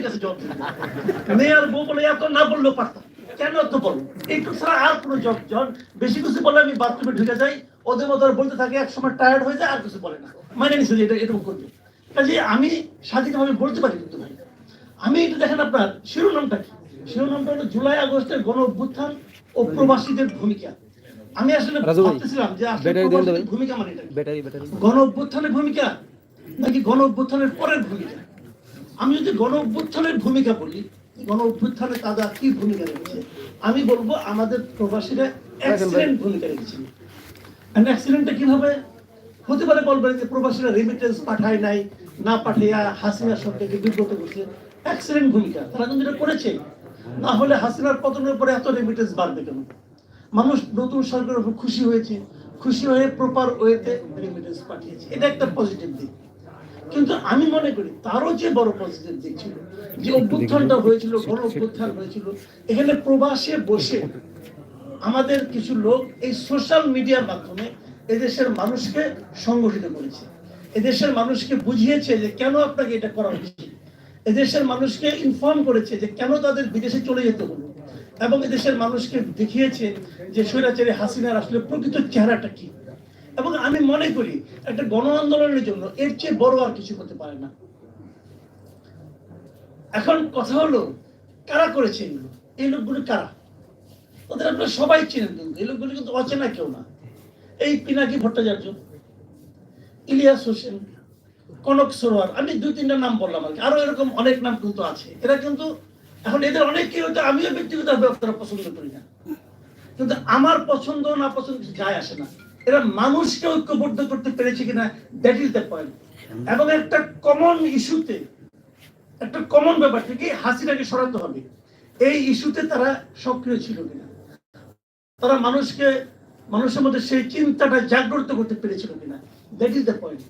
মেয়ের কাছে জব দিবে মেয়ে আর বউ বলে এত না বললেও পারতাম কেন এত বলো? একটু ছাড়া আর কোনো জব জন? বেশি কিছু বলে আমি বাথরুমে ঢুকে যাই ওদের মতো বলতে থাকে এক সময় টায়ার্ড হয়ে যায় আর কিছু বলে না। মানে নিছে যে এটা এরকম করবে। কাজে আমি স্বাধীনভাবে বলতে পারি কিন্তু ভাই। আমি এটা দেখেন আপনার শিরোনামটা কি? শিরোনামটা হলো জুলাই আগস্টের গণ অভ্যুত্থান ও প্রবাসীদের ভূমিকা। আমি আসলে ভাবতেছিলাম যে আসলে ভূমিকা মানে গণ অভ্যুত্থানের ভূমিকা নাকি গণ অভ্যুত্থানের পরের ভূমিকা? আমি যদি গণ অভ্যুত্থানের ভূমিকা বলি, গণ অভ্যুত্থানে তারা কি ভূমিকা রেখেছে? আমি বলব আমাদের প্রবাসীরা এক্সিলেন্ট ভূমিকা রেখেছে। অ্যাক্সিডেন্টটা কীভাবে? হতে পারে বলবেন যে প্রবাসীরা রেমিটেন্স পাঠায় নাই, না পাঠাইয়া হাসিনা সরকারকে বিব্রত করছে। এক্সিলেন্ট ভূমিকা, তারা কিন্তু এটা করেছে। না হলে হাসিনার পতনের পরে এত রেমিটেন্স বাড়বে কেন? মানুষ নতুন সরকারের উপর খুশি হয়েছে, খুশি হয়ে প্রপার ওয়েতে রেমিটেন্স পাঠিয়েছে। এটা একটা পজিটিভ দিক। কিন্তু আমি মনে করি তারও যে বড় পজিটিভ দিক ছিল যে অভ্যুত্থানটা হয়েছিল গণ অভ্যুত্থান হয়েছিল এখানে প্রবাসে বসে আমাদের কিছু লোক এই সোশ্যাল মিডিয়ার মাধ্যমে এদেশের মানুষকে সংগঠিত করেছে। এদেশের মানুষকে বুঝিয়েছে যে কেন আপনাকে এটা করা উচিত এদেশের মানুষকে ইনফর্ম করেছে যে কেন তাদের বিদেশে চলে যেতে হলো। এবং এদেশের মানুষকে দেখিয়েছে যে স্বৈরাচারী হাসিনার আসলে প্রকৃত চেহারাটা কি। এবং আমি মনে করি একটা গণ আন্দোলনের জন্য এর চেয়ে বড় আর কিছু হতে পারে না। এখন কথা হলো, কারা করেছে এগুলো? এই লোকগুলো কারা? ওদের আপনারা সবাই চেনেন কিন্তু, এই লোকগুলো কিন্তু অচেনা কেউ না। এই পিনাকি ভট্টাচার্য, ইলিয়াস হোসেন, কনক সরোয়ার, আমি দুই তিনটা নাম বললাম আর কি। আরও এরকম অনেক নাম কিন্তু আছে। এরা কিন্তু, এখন এদের অনেককে হয়তো আমিও ব্যক্তিগত ব্যাপারটা পছন্দ করি না। কিন্তু আমার পছন্দ না পছন্দ যায় আসে না। এরা মানুষকে ঐক্যবদ্ধ করতে পেরেছে কিনা দ্যাট ইজ দ্য পয়েন্ট এবং একটা কমন ইস্যুতে একটা কমন ব্যাপার থেকে হাসিনাকে সরাতে হবে। এই ইস্যুতে তারা সক্রিয় ছিল কিনা? তারা মানুষকে, মানুষের মধ্যে সেই চিন্তাটা জাগ্রত করতে পেরেছিল কিনা? দ্যাট ইজ দ্য পয়েন্ট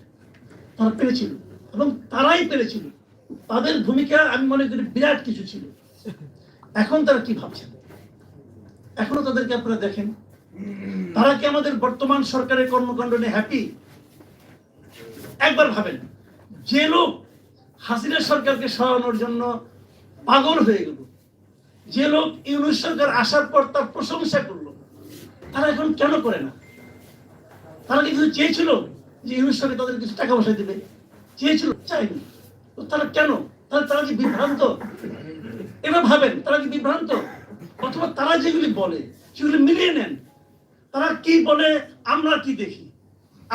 তারা পেরেছিল। এবং তারাই পেরেছিল। তাদের ভূমিকা আমি মনে করি বিরাট কিছু ছিল। এখন তারা কি ভাবছেন? এখনও তাদেরকে আপনারা দেখেন। তারা কি আমাদের বর্তমান সরকারের কর্মকাণ্ড নিয়ে হ্যাপি একবার ভাবেন, যে লোক হাসিনা সরকারকে সরানোর জন্য পাগল হয়ে গেল, যে লোক ইউনুস সরকার আসার পর তার প্রশংসা করল, তারা এখন কেন করে না? তারা কি কিছু চেয়েছিল যে ইউনুস সরকার তাদের কিছু টাকা পয়সা দেবে? চেয়েছিল চাইনি তো তারা কেন? তাহলে তারা কি বিভ্রান্ত? এবার ভাবেন, তারা কি বিভ্রান্ত? অথবা তারা যেগুলি বলে, সেগুলি মিলিয়ে নেন। তারা কি বলে, আমরা কি দেখি?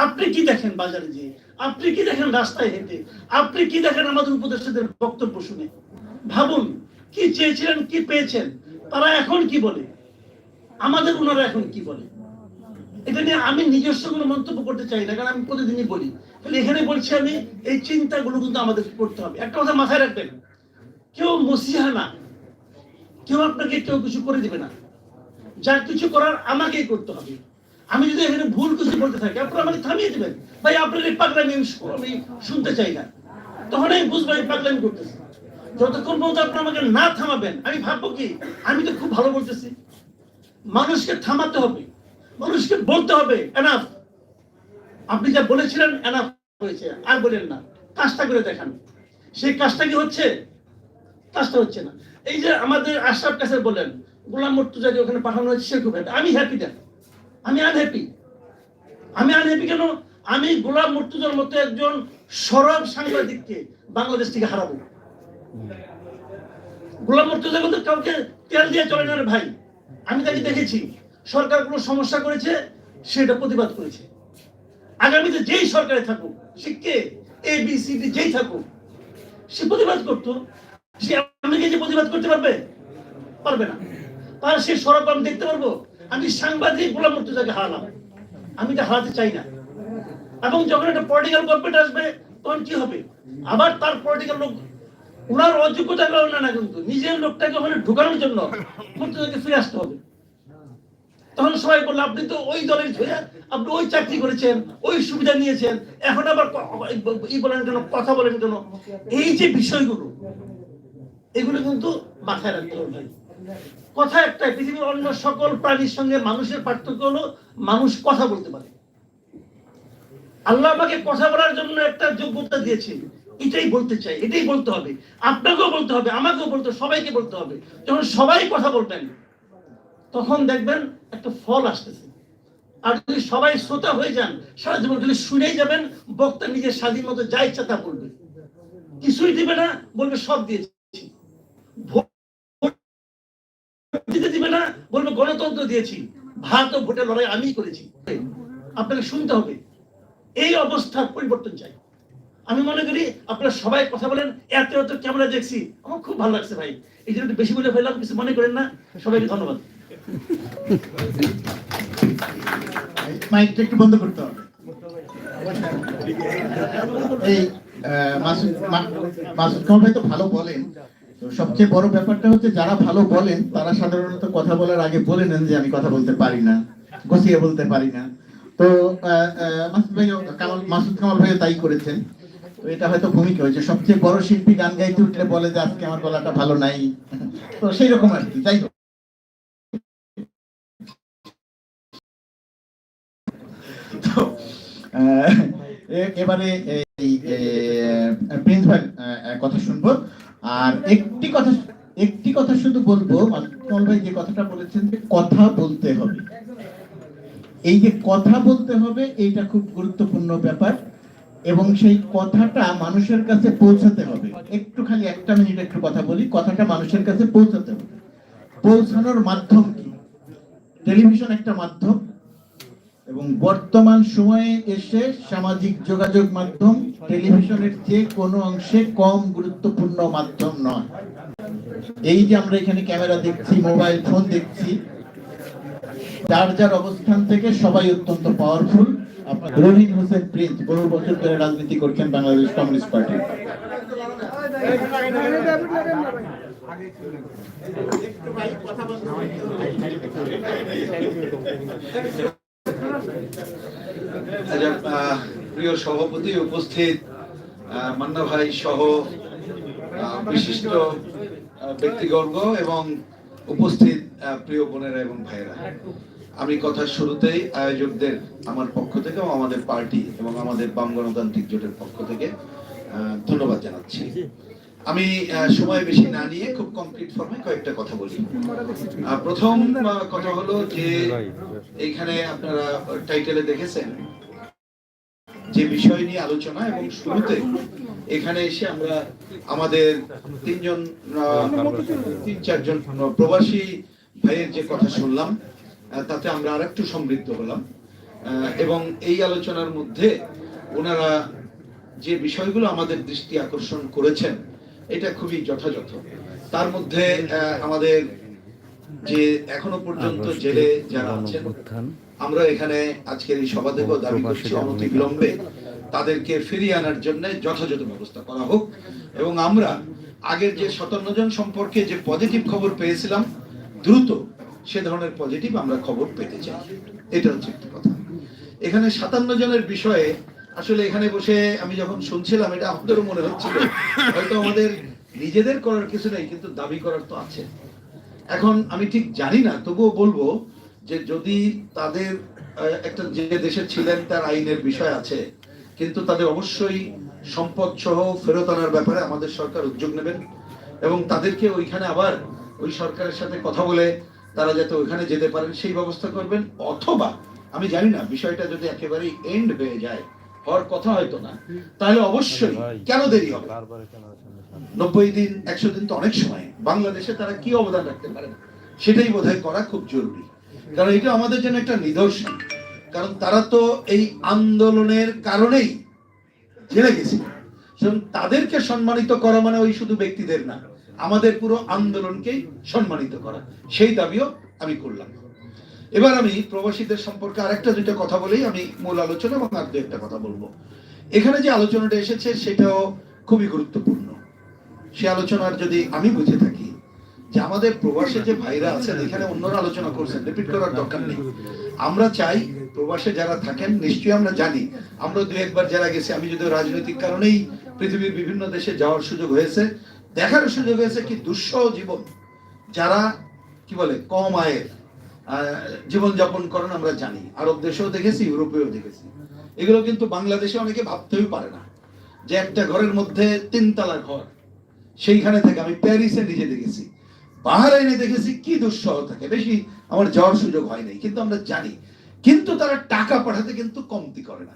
আপনি কি দেখেন বাজারে যেয়ে? আপনি কি দেখেন রাস্তায় হেঁটে? আপনি কি দেখেন আমাদের উপদেষ্টাদের বক্তব্য শুনে? ভাবুন, কি চেয়েছিলেন, কি পেয়েছেন? তারা এখন কি বলে? আমাদের ওনারা এখন কি বলে? এটা নিয়ে আমি নিজস্ব কোনো মন্তব্য করতে চাই না, কারণ আমি প্রতিদিনই বলি। তাহলে এখানে বলছি আমি, এই চিন্তাগুলো কিন্তু আমাদের করতে হবে। একটা কথা মাথায় রাখবেন, কেউ মসিহা না, কেউ আপনাকে কেউ কিছু করে দিবে না। যা কিছু করার আমাকেই করতে হবে। আমি যদি এখানে ভুল কিছু বলতে থাকি, আপনারা আমাকে থামিয়ে দেবেন। ভাই, আপনার এই পাগলামি আমি শুনতে চাই না। তখন আমি বুঝব এই পাগলামি করতেছি। যতক্ষণ পর্যন্ত আপনি আমাকে না থামাবেন, আমি ভাববো কি, আমি তো খুব ভালো বলতেছি। মানুষকে থামাতে হবে। মানুষকে বলতে হবে এনাফ আপনি যা বলেছিলেন এনাফ হয়েছে। আর বলেন না, কাজটা করে দেখান। সেই কাজটা কি হচ্ছে? কাজটা হচ্ছে না। এই যে আমাদের আশরাফ কাছে বলেন গোলাম মর্তুজাকে ওখানে পাঠানো হয়েছে, সে খুব আমি হ্যাপি দেন আমি আনহ্যাপি আমি আনহ্যাপি কেন? আমি গোলাম মর্তুজার মতো একজন সরব সাংবাদিককে বাংলাদেশ থেকে হারাবো। গোলাম মর্তুজা কিন্তু কাউকে তেল দিয়ে চলে না ভাই, আমি তাকে দেখেছি। সরকার কোনো সমস্যা করেছে সেটা প্রতিবাদ করেছে। আগামীতে যেই সরকারে থাকুক, সে কে? এ বি সি ডি যেই থাকুক, সে প্রতিবাদ করতো। সে আমেরিকা যে প্রতিবাদ করতে পারবে? পারবে না। তার সে সরব আমি দেখতে পারব? আমি সাংবাদিক গোলাম মর্তুজাকে হারালাম। আমি এটা হারাতে চাই না। এবং যখন একটা পলিটিক্যাল গভর্নমেন্ট আসবে, তখন কি হবে? আবার তার পলিটিক্যাল লোক, ওনার অযোগ্যতা কারণে না কিন্তু, নিজের লোকটাকে ওখানে ঢুকানোর জন্য মর্তুজাকে ফিরে আসতে হবে। তখন সবাই বলল, আপনি তো ওই দলের হয়ে আপনি ওই চাকরি করেছেন, ওই সুবিধা নিয়েছেন, এখন আবার ই বলেন কেন, কথা বলেন কেন? এই যে বিষয়গুলো, এগুলো কিন্তু মাথায় রাখতে হবে। কথা একটাই পৃথিবীর অন্য সকল প্রাণীর সঙ্গে মানুষের পার্থক্য হলো মানুষ কথা বলতে পারে। আল্লাহ আমাকে কথা বলার জন্য একটা যোগ্যতা দিয়েছে এটাই বলতে চাই, এটাই বলতে হবে। আপনাকেও বলতে হবে, আমাকেও বলতে হবে, সবাইকে বলতে হবে। যখন সবাই কথা বলবেন, তখন দেখবেন একটা ফল আসতেছে। আর যদি সবাই শ্রোতা হয়ে যান, সারা জীবন খালি শুনেই যাবেন, বক্তা নিজের স্বাধীন মতো যা ইচ্ছা তা বলবে। কিছুই দিবে না, বলবে সব দিয়েছি। দিতে দিবে না, বলবে গণতন্ত্র দিয়েছি। ভারত ভোটের লড়াই আমিই করেছি। আপনাকে শুনতে হবে, এই অবস্থার পরিবর্তন চাই। আমি মনে করি আপনারা সবাই কথা বলেন, এত এত ক্যামেরা দেখছি, আমার খুব ভালো লাগছে ভাই। এই জন্য বেশি বলে ফেললাম, কিছু মনে করেন না, সবাইকে ধন্যবাদ। মাইকটা একটু বন্ধ করতে হবে। এই মাসুদ মাসুদ ভাই তো ভালো বলেন। তো সবচেয়ে বড় ব্যাপারটা হচ্ছে যারা ভালো বলেন, তারা সাধারণত কথা বলার আগে বলে নেন যে আমি কথা বলতে পারি না, গুছিয়ে বলতে পারি না। তো মাসুদ কামাল মাসুদ কামাল ভাই তাই করেছেন। এটা হয়তো ভূমিকা হয়েছে। সবচেয়ে বড় শিল্পী গান গাইতে উঠলে বলে যে, আজকে আমার গলাটা ভালো নাই। তো সেই রকম আর কি, যাই এবারে এই প্রিন্স ভাই কথা শুনব। আর একটি কথা একটি কথা শুধু বলব কমল ভাই যে কথাটা বলেছেন যে কথা বলতে হবে। এই যে কথা বলতে হবে, এইটা খুব গুরুত্বপূর্ণ ব্যাপার এবং সেই কথাটা মানুষের কাছে পৌঁছাতে হবে। একটু খালি একটা মিনিট একটু কথা বলি, কথাটা মানুষের কাছে পৌঁছাতে হবে। পৌঁছানোর মাধ্যম কি? টেলিভিশন একটা মাধ্যম এবং বর্তমান সময়ে এসে সামাজিক যোগাযোগ মাধ্যম টেলিভিশনের চেয়ে কোনো অংশে কম গুরুত্বপূর্ণ মাধ্যম নয়। এই যে আমরা এখানে ক্যামেরা দেখছি মোবাইল ফোন দেখছি যার যার অবস্থান থেকে সবাই অত্যন্ত পাওয়ারফুল আপনার হোসেন প্রিন্স বহু বছর ধরে রাজনীতি করছেন বাংলাদেশ কমিউনিস্ট পার্টি। আহ, প্রিয় সভাপতি উপস্থিত মান্না ভাই সহ বিশিষ্ট আহ, ব্যক্তিবর্গ এবং উপস্থিত প্রিয় বোনেরা এবং ভাইয়েরা। আমি কথার শুরুতেই আয়োজকদের আমার পক্ষ থেকে এবং আমাদের পার্টি এবং আমাদের বাম গণতান্ত্রিক জোটের পক্ষ থেকে ধন্যবাদ জানাচ্ছি। আমি সময় বেশি না নিয়ে খুব কমপ্লিট ফর্মে কয়েকটা কথা বলি। প্রথম কথা হলো যে এইখানে আপনারা টাইটেলে দেখেছেন যে বিষয় নিয়ে আলোচনা এবং শুরুতে এখানে এসে আমরা আমাদের তিনজন তিন চারজন প্রবাসী ভাইয়ের যে কথা শুনলাম তাতে আমরা আর একটু সমৃদ্ধ হলাম। এবং এই আলোচনার মধ্যে ওনারা যে বিষয়গুলো আমাদের দৃষ্টি আকর্ষণ করেছেন এটা খুবই যথাযথ। তার মধ্যে আমাদের যে এখনও পর্যন্ত জেলে যারা আছেন আমরা এখানে আজকের এই সভা থেকে দাবি করছি অনতি বিলম্বে তাদেরকে ফিরিয়ে আনার জন্য যথাযথ ব্যবস্থা করা হোক। এবং আমরা আগের যে সাতান্ন জন সম্পর্কে যে পজিটিভ খবর পেয়েছিলাম দ্রুত সে ধরনের পজিটিভ আমরা খবর পেতে চাই। এটা হচ্ছে একটি কথা। এখানে সাতান্ন জনের বিষয়ে আসলে এখানে বসে আমি যখন শুনছিলাম, এটা আমাদেরও মনে হচ্ছিল। হয়তো আমাদের নিজেদের করার কিছু নেই, কিন্তু দাবি করার তো আছে। এখন আমি ঠিক জানি না, তবুও বলব যে যদি তাদের একটা যে দেশে ছিলেন, তার আইনের বিষয় আছে, কিন্তু তাদের অবশ্যই সম্পদ সহ ফেরত আনার ব্যাপারে আমাদের সরকার উদ্যোগ নেবেন এবং তাদেরকে ওইখানে আবার ওই সরকারের সাথে কথা বলে তারা যাতে ওইখানে যেতে পারেন, সেই ব্যবস্থা করবেন। অথবা, আমি জানি না, বিষয়টা যদি একেবারেই এন্ড হয়ে যায় হওয়ার কথা হয়তো না তাহলে অবশ্যই কেন দেরি হবে? নব্বই দিন একশো দিন তো অনেক সময়। বাংলাদেশে তারা কি অবদান রাখতে পারেন সেটাই বোধহয় করা খুব জরুরি। কারণ এটা আমাদের জন্য একটা নিদর্শন। কারণ তারা তো এই আন্দোলনের কারণেই জেলে গেছিল সুতরাং তাদেরকে সম্মানিত করা মানে ওই শুধু ব্যক্তিদের না আমাদের পুরো আন্দোলনকেই সম্মানিত করা। সেই দাবিও আমি করলাম। এবার আমি প্রবাসীদের সম্পর্কে আরেকটা দুইটা কথা বলেই আমি মূল আলোচনা এবং আর দু একটা কথা বলব। এখানে যে আলোচনাটা এসেছে সেটাও খুবই গুরুত্বপূর্ণ। সে আলোচনার যদি আমি বুঝে থাকি যে আমাদের প্রবাসে যে ভাইরা আছেন, এখানে অন্যরা আলোচনা করছেন রিপিট করার দরকার নেই। আমরা চাই প্রবাসে যারা থাকেন, নিশ্চয়ই আমরা জানি, আমরা দু একবার যারা গেছি, আমি যদি রাজনৈতিক কারণেই পৃথিবীর বিভিন্ন দেশে যাওয়ার সুযোগ হয়েছে দেখার সুযোগ হয়েছে কি দুঃসহ জীবন যারা, কি বলে, কম আয়ের জীবন যাপন করেন আমরা জানি। আরব দেশেও দেখেছি, ইউরোপেও দেখেছি। এগুলো কিন্তু বাংলাদেশে অনেকে ভাবতেও পারে না যে একটা ঘরের মধ্যে তিনতলা ঘর, সেইখানে থেকে আমি প্যারিসে নিজে দেখেছি। বাহারাইনে দেখেছি কি দুঃসহ থাকে। বেশি আমার যাওয়ার সুযোগ হয় নাই, কিন্তু আমরা জানি। কিন্তু তারা টাকা পাঠাতে কিন্তু কমতি করে না।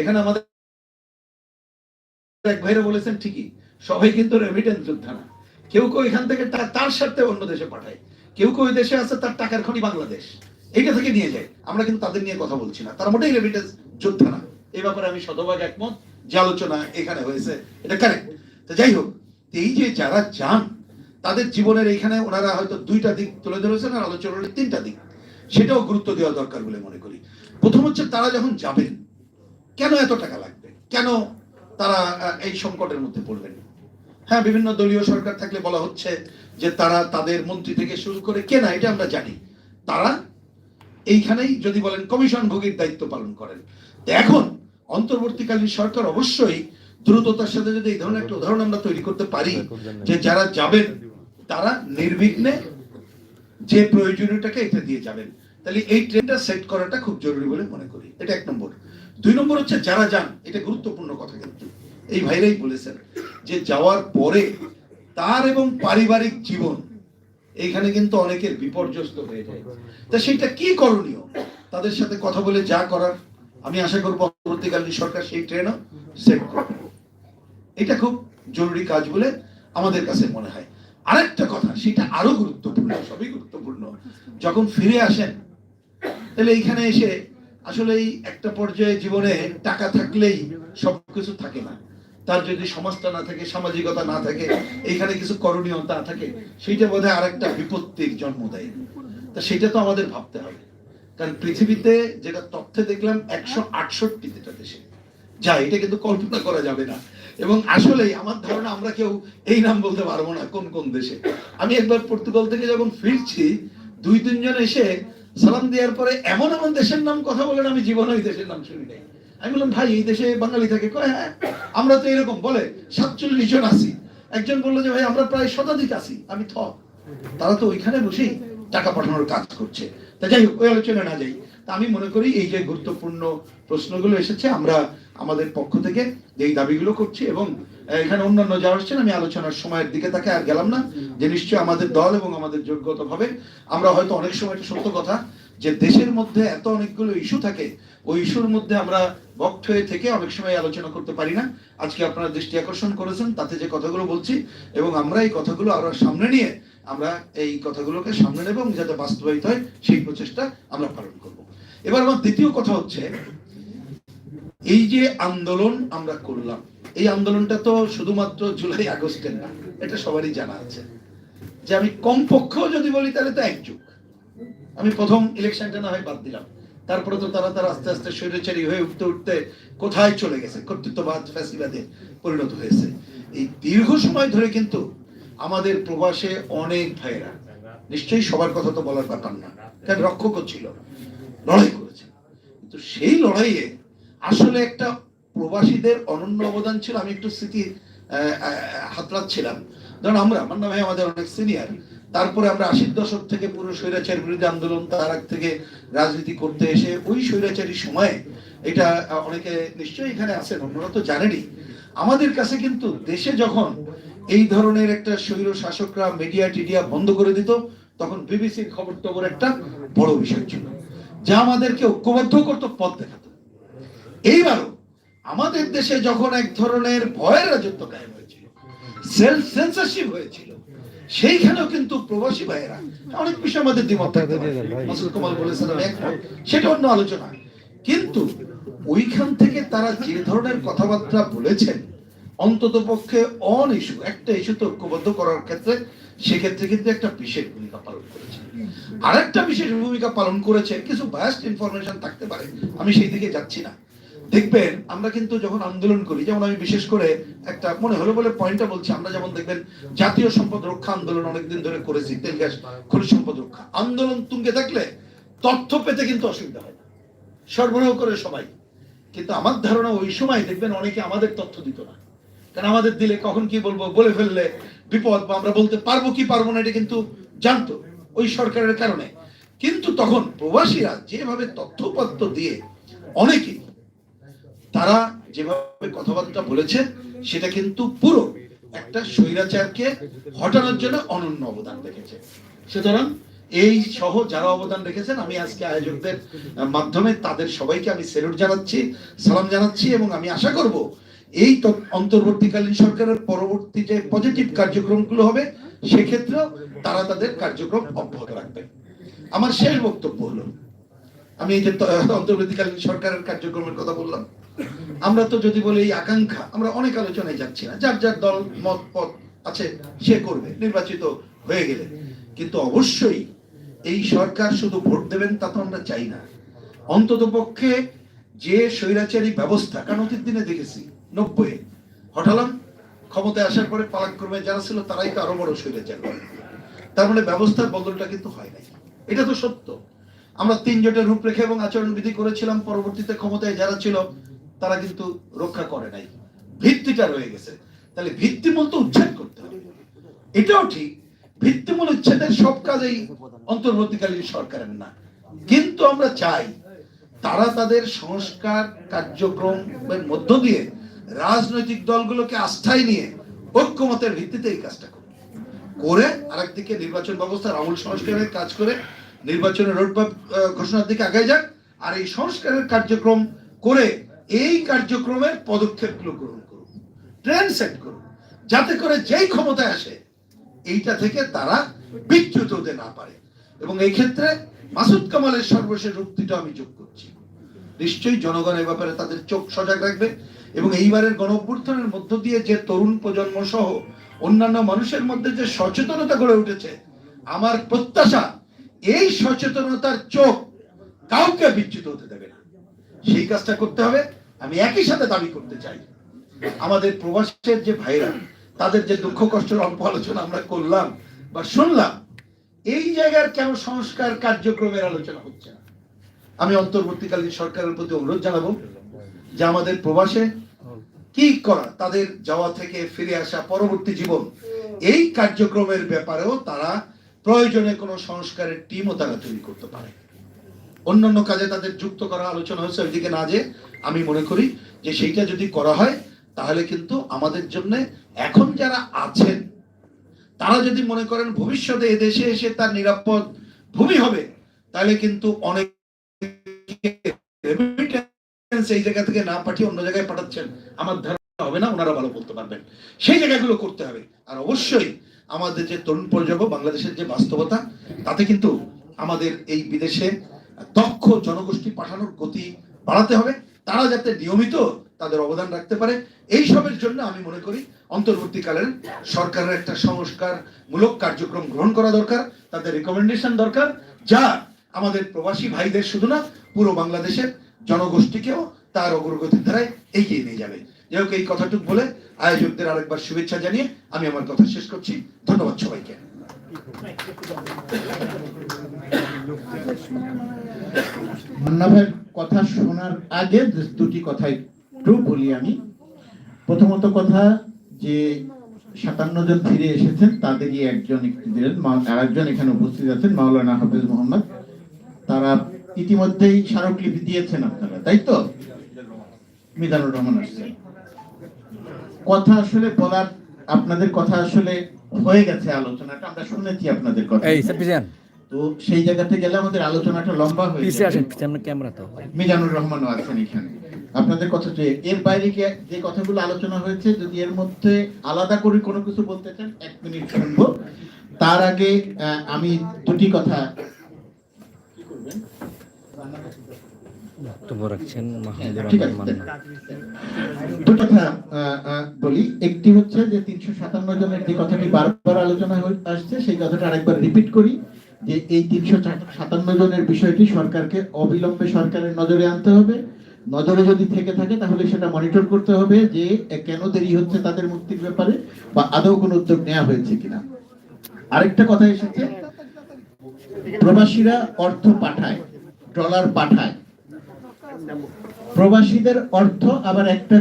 এখানে আমাদের এক ভাইরা বলেছেন ঠিকই, সবাই কিন্তু রেমিটেন্স যোদ্ধা না। কেউ কেউ এখান থেকে তার স্বার্থে অন্য দেশে পাঠায়। কেউ কেউ দেশে আছে, তার টাকার খনি বাংলাদেশ। এইটা থেকে নিয়ে যায়। আমরা কিন্তু তাদের নিয়ে কথা বলছি না। তারা মোটেই রেমিটেন্স যোদ্ধা না। এই ব্যাপারে আমি শতভাগ একমত। যে আলোচনা এখানে হয়েছে, এটা কারেক্ট তো যাই হোক এই যে যারা যান, তাদের জীবনের এখানে ওনারা হয়তো দুইটা দিক তুলে ধরেছেন আর আলোচনার তিনটা দিক। সেটাও গুরুত্ব দেওয়া দরকার বলে মনে করি। প্রথম হচ্ছে তারা যখন যাবেন, কেন এত টাকা লাগবে? কেন তারা এই সংকটের মধ্যে পড়বেন? হ্যাঁ বিভিন্ন দলীয় সরকার থাকলে বলা হচ্ছে যে তারা তাদের মন্ত্রী থেকে শুরু করে কে না, এটা আমরা জানি। তারা এইখানেই যদি বলেন কমিশন ভোগীর দায়িত্ব পালন করেন। এখন অন্তর্বর্তীকালীন সরকার অবশ্যই দ্রুততার সাথে যদি এই ধরনের একটা উদাহরণ আমরা তৈরি করতে পারি, যে যারা যাবেন, তারা নির্বিঘ্নে যে প্রয়োজনীয়টাকে এটা দিয়ে যাবেন। তাহলে এই ট্রেনটা সেট করাটা খুব জরুরি বলে মনে করি। এটা এক নম্বর। দুই নম্বর হচ্ছে যারা যান, এটা গুরুত্বপূর্ণ কথা কিন্তু। এই ভাইরাই বলেছেন যে যাওয়ার পরে তার এবং পারিবারিক জীবন এইখানে কিন্তু অনেকের বিপর্যস্ত হয়ে যায়। তা সেটা কি করণীয়? তাদের সাথে কথা বলে যা করার, আমি আশা করব পরবর্তীকালীন সরকার সেই ট্রেনও সেট করবে। এটা খুব জরুরি কাজ বলে আমাদের কাছে মনে হয়। আরেকটা কথা, সেটা আরও গুরুত্বপূর্ণ, সবই গুরুত্বপূর্ণ। যখন ফিরে আসেন, তাহলে এইখানে এসে আসলে একটা পর্যায়ে জীবনে টাকা থাকলেই সবকিছু থাকে না। তার যদি সমাজটা না থাকে, সামাজিকতা না থাকে, এইখানে কিছু করণীয়তা থাকে, সেইটা বোধহয় আরেকটা বিপত্তির জন্ম দেয়। তা সেটা তো আমাদের ভাবতে হবে। কারণ পৃথিবীতে যেটা তথ্যে দেখলাম, একশো আটষট্টিটা দেশে। যা, এটা কিন্তু কল্পনা করা যাবে না। এবং আসলে আমার ধারণা, আমরা কেউ এই নাম বলতে পারব না, কোন কোন দেশে। আমি একবার পর্তুগাল থেকে যখন ফিরছি, দুই, তিনজন এসে সালাম দেওয়ার পরে এমন এমন দেশের নাম কথা বলেন, আমি জীবনে ওই দেশের নাম শুনি নাই। আমি বললাম, ভাই, এই দেশে বাঙালি থাকে। কয় হ্যাঁ আমরা তো এরকম। বলে, সাতচল্লিশ জন আছি। একজন বলল যে, ভাই, আমরা প্রায় শতাধিক আছি। আমি থ তারা তো ওইখানে বসেই টাকা পাঠানোর কাজ করছে। তা যাই হোক, ওই আলোচনা না যাই। তা আমি মনে করি, এই যে গুরুত্বপূর্ণ প্রশ্নগুলো এসেছে, আমরা আমাদের পক্ষ থেকে এই দাবিগুলো করছি এবং এখানে অন্যান্য যারা আসছেন, আমি আলোচনার সময়ের দিকে তাকে আর গেলাম না। যে নিশ্চয়ই আমাদের দল এবং আমাদের যোগ্যতা ভাবে আমরা হয়তো অনেক সময় সত্য কথা যে দেশের মধ্যে এত অনেকগুলো ইস্যু থাকে, ওই ইস্যুর মধ্যে আমরা বক্ত হয়ে থেকে অনেক সময় আলোচনা করতে পারি না। আজকে আপনারা দৃষ্টি আকর্ষণ করেছেন, তাতে যে কথাগুলো বলছি এবং আমরা এই কথাগুলো আরও সামনে নিয়ে আমরা এই কথাগুলোকে সামনে নেব এবং যাতে বাস্তবায়িত হয়, সেই প্রচেষ্টা আমরা পালন করব। এবার আমার দ্বিতীয় কথা হচ্ছে, এই যে আন্দোলন আমরা করলাম, এই আন্দোলনটা তো শুধুমাত্র জুলাই আগস্টের না, এটা সবারই জানা আছে। যে আমি কমপক্ষেও যদি বলি তাহলে তো এক যুগ। আমি প্রথম ইলেকশনটা না হয় বাদ দিলাম। তারপরে তো তারা তারা আস্তে আস্তে স্বৈরাচারী হয়ে উঠতে উঠতে কোথায় চলে গেছে? কর্তৃত্ববাদ, ফ্যাসিবাদে পরিণত হয়েছে। এই দীর্ঘ সময় ধরে কিন্তু আমাদের প্রবাসে অনেক ভাইয়েরা, নিশ্চয়ই সবার কথা তো বলার ব্যাপার না, কারণ রক্ষক ছিল, লড়াই করেছে। কিন্তু সেই লড়াইয়ে আসলে একটা প্রবাসীদের অনন্য অবদান ছিল। আমি একটু স্মৃতি হাতড়াচ্ছিলাম। ধরুন আমরা মান্না ভাই আমাদের অনেক সিনিয়র তারপরে আমরা আশির দশক থেকে পুরো স্বৈরাচার বিরোধী আন্দোলন, তার আগ থেকে রাজনীতি করতে এসে ওই স্বৈরাচারী সময়ে এটা অনেকে নিশ্চয়ই এখানে আছেন, অন্যরা তো জানেনই। আমাদের কাছে কিন্তু দেশে যখন এই ধরনের একটা স্বৈর শাসকরা মিডিয়া টিডিয়া বন্ধ করে দিত, তখন বিবিসির খবর টবর একটা বড় বিষয় ছিল, যা আমাদেরকে ঐক্যবদ্ধ করতো, পথ দেখাতো। এইবারও আমাদের দেশে যখন এক ধরনের ভয়ের রাজত্ব কায়েম হয়েছিল সেলফ সেন্সারশিপ হয়েছিল সেইখানেও কিন্তু প্রবাসী ভাইয়েরা অনেক বিষয় আমাদের দ্বিমত থাকতে পারে। মাসুদ কামাল বলেছেন একমত সেটা অন্য আলোচনা। কিন্তু ওইখান থেকে তারা যে ধরনের কথাবার্তা বলেছেন অন্তত পক্ষে অন ইস্যু একটা ইস্যুতে ঐক্যবদ্ধ করার ক্ষেত্রে সেক্ষেত্রে কিন্তু একটা বিশেষ ভূমিকা পালন করেছে। আরেকটা বিশেষ ভূমিকা পালন করেছে কিছু বায়াস্ট ইনফরমেশন থাকতে পারে আমি সেই দিকে যাচ্ছি না। দেখবেন, আমরা কিন্তু যখন আন্দোলন করি, যেমন আমি বিশেষ করে একটা মনে হলো বলে পয়েন্টটা বলছি, আমরা যেমন দেখবেন জাতীয় সম্পদ রক্ষা আন্দোলন অনেকদিন ধরে করেছি, তেল, গ্যাস, খনিজ সম্পদ রক্ষা। আন্দোলন তুঙ্গে থাকলে তথ্য পেতে কিন্তু অসুবিধা হয় সরবরাহ করে সবাই। কিন্তু আমার ধারণা ওই সময় দেখবেন অনেকে আমাদের তথ্য দিত না। কারণ আমাদের দিলে কখন কি বলব, বলে ফেললে বিপদ বা আমরা বলতে পারব কি পারব না, এটা কিন্তু জানতো ওই সরকারের কারণে। কিন্তু তখন প্রবাসীরা যেভাবে তথ্যপত্র দিয়ে অনেকেই তারা যেভাবে কথাবার্তা বলেছে, সেটা কিন্তু পুরো একটা স্বৈরাচারকে হটানোর জন্য অনন্য অবদান রেখেছে। সুতরাং এই সহ যারা অবদান রেখেছেন, আমি আজকে আয়োজকদের মাধ্যমে তাদের সবাইকে আমি সেলুট জানাচ্ছি, সালাম জানাচ্ছি এবং আমি আশা করব এই অন্তর্বর্তীকালীন সরকারের পরবর্তী যে পজিটিভ কার্যক্রমগুলো হবে, সেক্ষেত্রেও তারা তাদের কার্যক্রম অব্যাহত রাখবে। আমার শেষ বক্তব্য হলো আমি এই যে অন্তর্বর্তীকালীন সরকারের কার্যক্রমের কথা বললাম। আমরা তো যদি বলি এই আকাঙ্ক্ষা, আমরা অনেক আলোচনায় যাচ্ছি না। যার যার দল, মত পথ আছে, সে করবে, নির্বাচিত হয়ে গেলে। কিন্তু অবশ্যই এই সরকার শুধু ভোট দেবেন তা তো আমরা চাই না। অন্তত পক্ষে যে স্বৈরাচারী ব্যবস্থা, কারণ অতীত দিনে দেখেছি নব্বই হঠালাম ক্ষমতায় আসার পরে পালাক্রমে যারা ছিল তারাই তো আরও বড় স্বৈরাচার। তার মানে ব্যবস্থার বদলটা কিন্তু হয় নাই। এটা তো সত্য। আমরা তিন জোটের রূপরেখা এবং আচরণবিধি করেছিলাম, পরবর্তীতে ক্ষমতায় যারা ছিল, তারা কিন্তু রক্ষা করে নাই। ভিত্তিটা রয়ে গেছে। তাহলে ভিত্তিমূল তো উচ্ছেদ করতে হবে। এটাও ঠিক, ভিত্তিমূল উচ্ছেদের সব কাজেই অন্তর্বর্তীকালীন সরকারের না। কিন্তু আমরা চাই, তারা তাদের সংস্কার কার্যক্রমের মধ্য দিয়ে রাজনৈতিক দলগুলোকে আস্থায় নিয়ে ঐক্যমতের ভিত্তিতে এই কাজটা করবে করে আরেকদিকে নির্বাচন ব্যবস্থার আমূল সংস্কারের কাজ করে নির্বাচনের রোডম্যাপ ঘোষণার দিকে আগে যাক আর এই সংস্কারের কার্যক্রম করে এই কার্যক্রমের পদক্ষেপগুলো গ্রহণ করুন ট্রেন সেট করুন, যাতে করে যেই ক্ষমতায় আসে এইটা থেকে তারা বিচ্যুত হতে না পারে। এবং এই ক্ষেত্রে মাসুদ কামালের সর্বশেষ উক্তিটা আমি যোগ করছি। নিশ্চয়ই জনগণ এই ব্যাপারে তাদের চোখ সজাগ রাখবে এবং এইবারের গণ মধ্য দিয়ে যে তরুণ প্রজন্ম সহ অন্যান্য মানুষের মধ্যে যে সচেতনতা গড়ে উঠেছে, আমার প্রত্যাশা এই সচেতনতার চোখ কাউকে বিচ্যুত হতে দেবে না। সেই কাজটা করতে হবে। আমি একই সাথে দাবি করতে চাই। আমাদের প্রবাসের যে ভাইরা তাদের যে দুঃখ কষ্টের অল্প আলোচনা আমরা করলাম বা শুনলাম, এই জায়গার কেন সংস্কার কার্যক্রমের আলোচনা হচ্ছে না? আমি অন্তর্বর্তীকালীন সরকারের প্রতি অনুরোধ জানাব যে আমাদের প্রবাসে কি করা, তাদের যাওয়া থেকে ফিরে আসা পরবর্তী জীবন, এই কার্যক্রমের ব্যাপারেও তারা প্রয়োজনে কোনো সংস্কারের টিমও তারা তৈরি করতে পারে। অন্যান্য কাজে তাদের যুক্ত করা আলোচনা হয়েছে ওইদিকে না যে আমি মনে করি যে সেইটা যদি করা হয়, তাহলে কিন্তু আমাদের জন্য এখন যারা আছেন, তারা যদি মনে করেন ভবিষ্যতে এদেশে এসে তার নিরাপদ ভূমি হবে, তাহলে কিন্তু অনেক এই জায়গা থেকে না পাঠিয়ে অন্য জায়গায় পাঠাচ্ছেন। আমার ধারণা হবে না, ওনারা ভালো বলতে পারবেন। সেই জায়গাগুলো করতে হবে। আর অবশ্যই আমাদের যে তরুণ প্রজন্ম, বাংলাদেশের যে বাস্তবতা, তাতে কিন্তু আমাদের এই বিদেশে দক্ষ জনগোষ্ঠী পাঠানোর গতি বাড়াতে হবে। তারা যাতে নিয়মিত তাদের অবদান রাখতে পারে, এই সবের জন্য আমি মনে করি অন্তর্বর্তীকালীন সরকারের একটা সংস্কার মূলক কার্যক্রম গ্রহণ করা দরকার, তাদের রিকমেন্ডেশন দরকার, যা আমাদের প্রবাসী ভাইদের শুধু না, পুরো বাংলাদেশের জনগোষ্ঠীকেও তার অগ্রগতির ধারায় এগিয়ে নিয়ে যাবে। যাই হোক, এই কথাটুকু বলে আয়োজকদের আরেকবার শুভেচ্ছা জানিয়ে আমি আমার কথা শেষ করছি। ধন্যবাদ সবাইকে। মান্না ভাইয়ের কথা শোনার আগে দুটি কথা একটু বলি আমি। প্রথমত কথা যে সাতান্ন জন ফিরে এসেছেন, তাদেরই একজন দিলেন মা- আর একজন এখানে উপস্থিত আছেন, মাওলানা হাফিজ মোহাম্মদ। তারা ইতিমধ্যেই স্মারকলিপি দিয়েছেন আপনারা, তাই তো? মিজানুর রহমান আসছেন। কথা আসলে বলার আপনাদের কথা আসলে হয়ে গেছে আলোচনাটা আমরা শুনেছি আপনাদের কথা। তো সেই জায়গাতে গেলে আমাদের আলোচনাটা লম্বা হয়ে ক্যামেরা তো। মিজানুর রহমানও আছেন এখানে। আপনাদের কথা যে এর বাইরে কি যে কথাগুলো আলোচনা হয়েছে যদি এর মধ্যে আলাদা করে কোনো কিছু বলতে চান এক মিনিট শুনব। তার আগে আমি দুটি কথা কি করবেন? বক্তব্য রাখছেন মাহমুদুর রহমান মান্না। দুটো কথা বলি। একটি হচ্ছে যে তিনশো সাতান্ন জনের যে কথাটি বারবার আলোচনা হয়ে আসছে সেই কথাটা আরেকবার রিপিট করি যে এই তিনশো সাতান্ন জনের বিষয়টি সরকারকে অবিলম্বে সরকারের নজরে আনতে হবে। নজরে যদি থেকে থাকে তাহলে সেটা মনিটর করতে হবে যে কেন দেরি হচ্ছে তাদের মুক্তির ব্যাপারে বা আদৌ কোনো উদ্যোগ নেওয়া হয়েছে কিনা। আরেকটা কথা এসেছে প্রবাসীরা অর্থ পাঠায় ডলার পাঠায়। প্রবাসীদের অর্থ আবার একটা